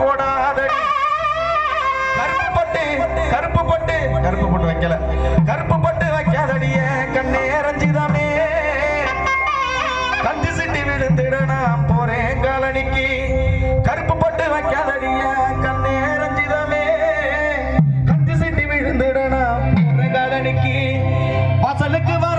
போடாதடி. கருப்பு பட்டு கருப்பு பட்டு. கருப்பு பட்டு வைக்கல. கருப்பு பட்டு வைக்காதடிய கண்ணே ரஞ்சிதாமே கஞ்சு சிட்டி விழுந்துட நான் போறேன் காலனிக்கு. கருப்பு பட்டு வைக்காதடிய கண்ணே ரஞ்சிதாமே கஞ்சு சிட்டி விழுந்துட நான் போறேன் காலனிக்கு. வாசலுக்கு வர